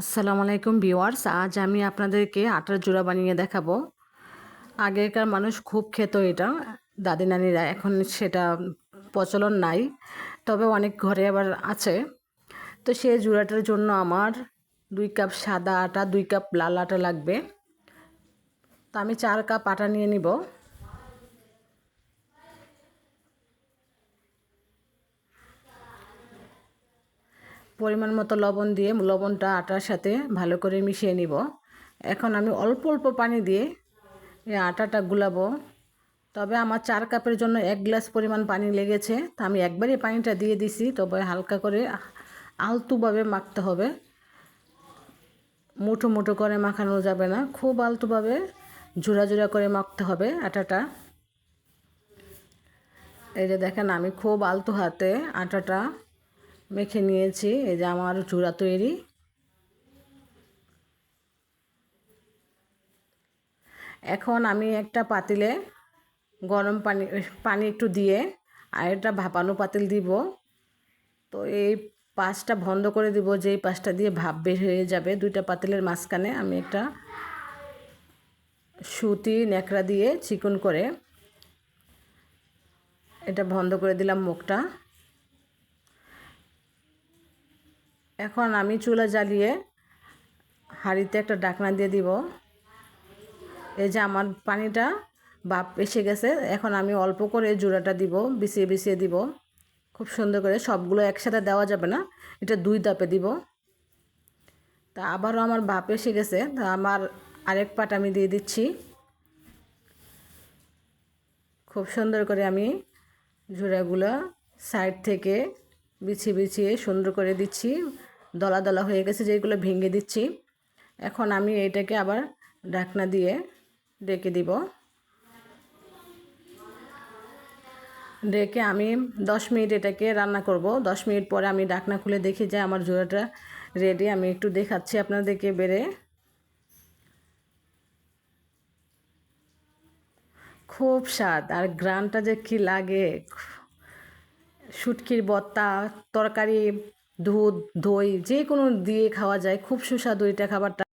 আসসালামু আলাইকুম ভিওয়ার্স আজ আমি আপনাদেরকে আটার জোড়া বানিয়ে দেখাবো। আগেকার মানুষ খুব খেত এটা, দাদি নানিরা, এখন সেটা প্রচলন নাই, তবে অনেক ঘরে আবার আছে। তো সেই জোড়াটার জন্য আমার দুই কাপ সাদা আটা, দুই কাপ লাল আটা লাগবে। তো আমি চার কাপ আটা নিয়ে নিব। পরিমাণ মতো লবণ দিয়ে লবণটা আটার সাথে ভালো করে মিশিয়ে নিব। এখন আমি অল্প অল্প পানি দিয়ে এই আটাটা গুলাবো। তবে আমার চার কাপের জন্য এক গ্লাস পরিমাণ পানি লেগেছে। তা আমি একবারই পানিটা দিয়ে দিছি, তবে হালকা করে আলতুভাবে মাখতে হবে। মুঠো মুঠো করে মাখানো যাবে না, খুব আলতুভাবে জোড়া জোড়া করে মাখতে হবে আটাটা। এই যে দেখেন, আমি খুব আলতো হাতে আটাটা মেখে নিয়েছি, এই যে আমার চূড়া তৈরি। এখন আমি একটা পাতিলে গরম পানি পানি একটু দিয়ে আর একটা ভাপানো পাতিল দিব। তো এই পাশটা বন্ধ করে দিব, যেই পাশটা দিয়ে ভাপ বের হয়ে যাবে, দুইটা পাতিলের মাঝখানে আমি একটা সুতি ন্যাকড়া দিয়ে চিকন করে এটা বন্ধ করে দিলাম মুখটা। এখন আমি চুলা জ্বালিয়ে হাঁড়িতে একটা ডাকনা দিয়ে দিব। এই যে আমার পানিটা বাপ এসে গেছে, এখন আমি অল্প করে জোড়াটা দিব, বিছিয়ে বিছিয়ে দিব। খুব সুন্দর করে সবগুলো একসাথে দেওয়া যাবে না, এটা দুই দাপে দিব। তা আবারও আমার বাপ এসে গেছে, তা আমার আরেক পাট আমি দিয়ে দিচ্ছি। খুব সুন্দর করে আমি জোড়াগুলো সাইড থেকে বিছিয়ে বিছিয়ে সুন্দর করে দিচ্ছি। দলা দলা হয়ে গেছে যেগুলো ভেঙে দিচ্ছি। এখন আমি এটাকে আবার ঢাকনা দিয়ে ডেকে দিব। ডেকে আমি দশ মিনিট এটাকে রান্না করব। দশ মিনিট পরে আমি ডাকনা খুলে দেখি যে আমার জোড়াটা রেডি আমি একটু দেখাচ্ছি আপনাদেরকে বেড়ে। খুব স্বাদ আর গ্রানটা যে কী লাগে। শুটকির বত্তা তরকারি দুধ দই যে কোনো দিয়ে খাওয়া যায়। খুব সুস্বাদু এটা খাবারটা।